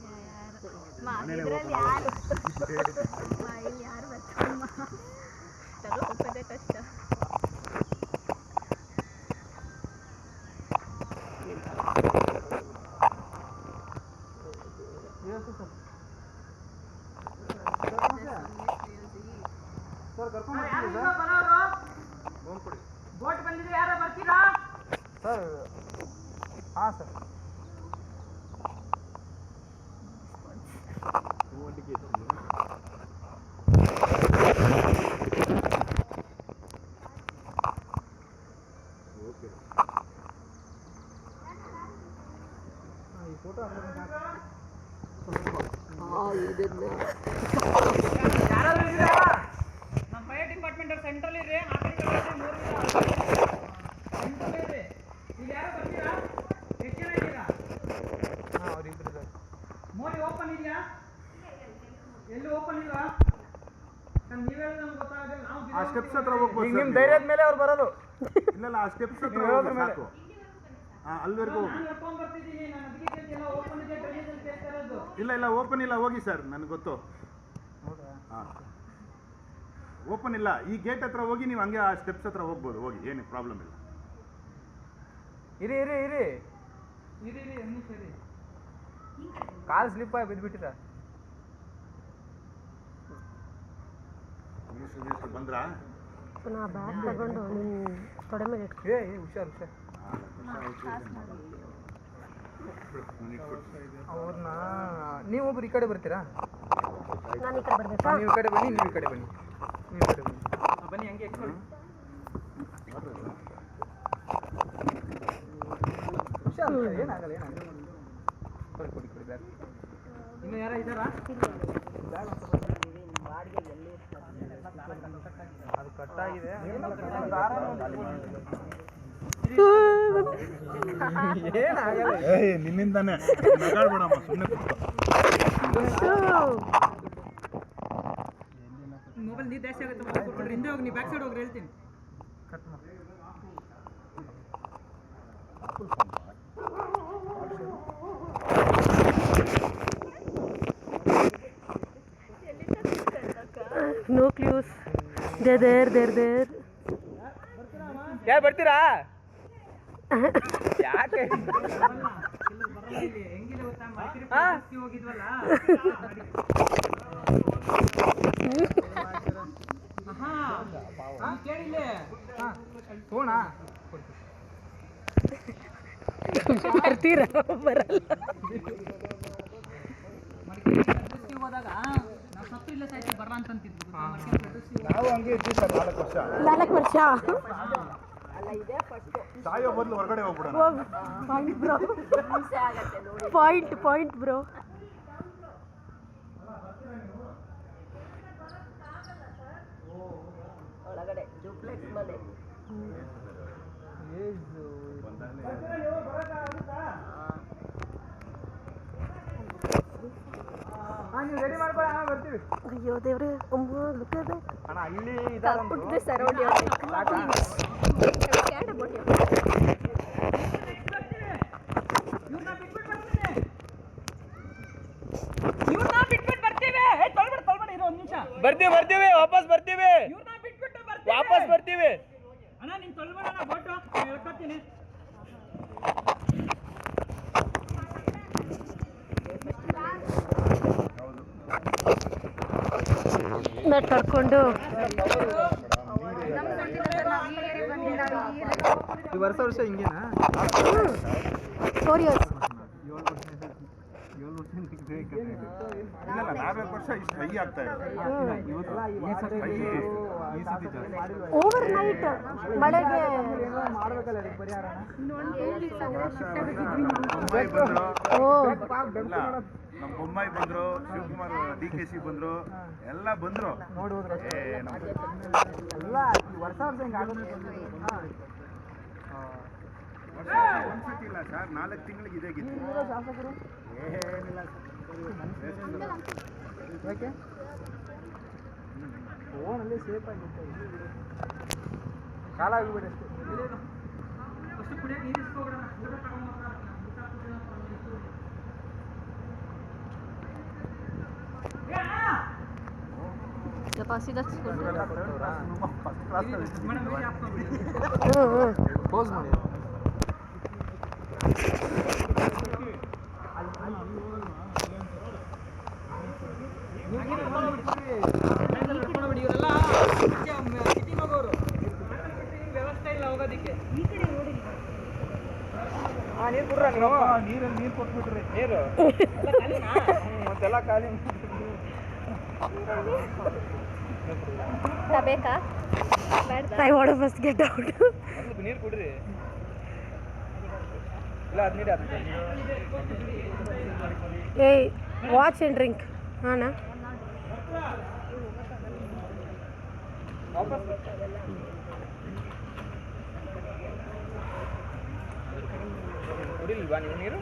ಇದ್ರಲ್ಲಿ ಯಾರು ಅಮ್ಮ, ಇಲ್ಲಿ ಯಾರು ಸರ್ ಹಾಂ ಸರ್ ಈ ಫೋಟೋ ಯಾರಾದ್ರೂ ಇದ್ದೀರಾ ನಮ್ಮ ಫೈರ್ ಡಿಪಾರ್ಟ್ಮೆಂಟ್ ಅವ್ರು ಸೆಂಟ್ರಲ್ ಇರ್ರಿ ಆ ಕಡೆ ಈ ಕಡೆ ಇರ್ರಿ, ಮೂರು ಸೆಂಟ್ರಲ್ ಇರ್ರಿ ಈಗ ಯಾರು ಬರ್ತೀರಾ ಎಷ್ಟು ಜನ ಇದ್ದೀರಾ ಹಾಂ ಅವ್ರಿಬ್ರು ಸರ್ ಮೋಡಿ ಓಪನ್ ಇದೆಯಾ ಎಲ್ಲೂ ಓಪನ್ ನಮ್ಗೆ ನಾವು ಆ ಸ್ಟೆಪ್ಸ್ ಹತ್ರ ಹೋಗ್ಬೋದು ನಿಮ್ಮ ಧೈರ್ಯದ ಮೇಲೆ ಅವ್ರು ಬರೋದು. ಇಲ್ಲ ಇಲ್ಲ ಆ ಸ್ಟೆಪ್ಸ್ ಹತ್ರ. ಸಾಕು. ಅಲ್ಲಿವರೆಗೂ ಹೋಗಿ ನಾನು ಹೇಳ್ಕೊಂಡ್ ಬರ್ತಿದ್ದೀನಿ ನಾನು ಅದಕ್ಕೆ ಕೇಳ್ತಿಲ್ಲ ಓಪನ್ ಇದೆ ಡ್ರೈನೇಜ್ ಅಂತ ಹೇಳ್ತಾ ಇರೋದು. ಇಲ್ಲ ಇಲ್ಲ ಓಪನ್ ಇಲ್ಲ ಹೋಗಿ ಸರ್ ನನಗೆ ಗೊತ್ತು. ಓಪನ್ ಇಲ್ಲ. ಈ ಗೇಟ್ ಹತ್ರ ಹೋಗಿ ನೀವು ಹಂಗೆ ಆ ಸ್ಟೆಪ್ಸ್ ಹತ್ರ ಹೋಗ್ಬೋದು. ಹೋಗಿ ಏನು ಪ್ರಾಬ್ಲಮ್ ಇಲ್ಲ. ಇರಿ ಇರಿ ಇರಿ. ಇರಿ ಇರಿ ಕಾಲು ಸ್ಲಿಪ್ ಆಗಿ ಬಿದ್ದುಬಿಟ್ಟಿರ ಬಂದ್ರಾ? ಪುನಃ ಬ್ಯಾಗ್ ತಗೊಂಡು ನಿನ್ನ ತೊಡೆ ಮೇಲೆ ಇಟ್ಕೊ. ಏ ಹುಷಾರು ಹುಷಾರು. ಅವ್ರನ್ನ ನೀವೊಬ್ರು ಈ ಕಡೆ ಬರ್ತೀರಾ? ನಾನು ಈ ಕಡೆ ಬರ್ಬೇಕಾ. ನೀವು ಈ ಕಡೆ ಬನ್ನಿ ನೀವು ಈ ಕಡೆ ಬನ್ನಿ. ನೀವು ಈ ಕಡೆ ಬನ್ನಿ. ಬನ್ನಿ ಹಂಗೆ ಹುಷಾರು ಹುಷಾರು ಏನಾಗಲ್ಲ ಏನಾಗಲ್ಲ. ಕೊಡಿ ಕೊಡಿ ಕೊಡಿ ಬ್ಯಾಗ್ ಇನ್ನು ಯಾರ ಇದ್ದಾರಾ? ಅದು ಕಟ್ಟಾಗಿದೆ. ಏನಾಗಲ್ಲ ಏಯ್ ನಿನ್ನಿಂದಾನೆ. ನಗಾಡ್ಬೇಡಮ್ಮ ಸುಮ್ಮನೆ ಮೊಬೈಲ್ ನೀ ಜಾಸ್ತಿ ಆಗುತ್ತೆ ಮೊಬೈಲ್ ಕೊಟ್ಬಿಡ್ರಿ. ಹಿಂದೆ ಹೋಗಿ ನೀ ಬ್ಯಾಕ್ ಸೈಡ್ ಹೋಗಿ ಹೇಳ್ತೀನಿ. ಕಟ್ ಮಾಡಿ. No clues they there there there ಯಾರು ಬರ್ತೀರಾ? ಯಾಕೆ? ಬರ್ತೀರಾ? ಬರಲ್ಲ. ನಾವು ಹಂಗೆ ಇದ್ವಿ ಸರ್ ನಾಲ್ಕು ವರ್ಷ. ನಾಲ್ಕು ವರ್ಷ? ಸಾಯೋ ಬದಲು ಹೊರಗಡೆ ಹೋಗ್ಬಿಡೋಣ. Point bro point point bro ಹಾಂ ಅಯ್ಯೋ ದೇವ್ರೆ ಅಮ್ಮ ಲುಕ್ ಅದ ಅಣ್ಣ ಇಲ್ಲಿ ಇದಾರೆ Put this around your neck. ಸಾಕಾ? Care about your ಇವ್ರನ್ನ ಬಿಟ್ಬಿಟ್ಟು ಬರ್ತೀನಿ ಇವ್ರನ್ನ ಬಿಟ್ಬಿಟ್ಟು ಬರ್ತೀವಿ ಏ ತೊಳ್ಬೇಡ ತೊಳ್ಬೇಡ ಇರೋ ಒಂದು ನಿಮಿಷ ಬರ್ತೀವಿ ಬರ್ತೀವಿ ವಾಪಸ್ ಬರ್ತೀವಿ ಇವ್ರನ್ನ ಬಿಟ್ಬಿಟ್ಟು ಬರ್ತೀವಿ ವಾಪಸ್ ಬರ್ತೀವಿ ಅಣ್ಣ ನೀನ್ ತೊಳ್ಬೇಡ ಬೋಟು ಹೇಳ್ಕೊತೀನಿ ಕರ್ಕೊಂಡು. ಈ ವರ್ಷ ವರ್ಷ ಹಿಂಗೇನಾ? ಫೋರ್ ಇಯರ್ಸ್ ನಾಲ್ಕು ವರ್ಷ ಇಷ್ಟು. ಕೈ ಆಗ್ತಾ ಇದೆ ಓವರ್ ನೈಟ್ ಮಳೆಗೆ ನಮ್ಮ ಬೊಮ್ಮಾಯಿ ಬಂದ್ರು ಶಿವಕುಮಾರ್ ಡಿ ಕೆ ಸಿ ಬಂದ್ರು ಎಲ್ಲ ಬಂದ್ರು. ಒಂದ್ಸತಿ ಇಲ್ಲ ಸರ್ ನಾಲ್ಕು ತಿಂಗಳಿಗೆ ಇದೇ ಏನಿಲ್ಲ ಫೋನಲ್ಲಿ ಸೇಫ್ ಆಗಿರುತ್ತೆ ಕಾಲ ಆಗಿಬಿಡಿ ಅಷ್ಟೇ ಫಸ್ಟ್ ಕುಡಿಯೋಕೆ ನೀರು ಇಸ್ಕೊಬಿಡೋಣ ನೀರಲ್ಲಿ ನೀರು ಕೊಟ್ಬಿಟ್ರಿ. ನೀರು? ಮತ್ತೆಲ್ಲ ಖಾಲಿ ಬೇಕಾ? ಫಸ್ಟ್ ಗೆಟ್ ಔಟ್ ನೀರು ಕುಡ್ರಿ. ಇಲ್ಲ ಅದು ನೀರು ಅದು ಏಯ್ ವಾಚ್ ಆ್ಯಂಡ್ ಡ್ರಿಂಕ್ ಹಾಂ ವಾಪಸ್ ಕುಡಿಲಿಲ್ವಾ ನೀವು ನೀರು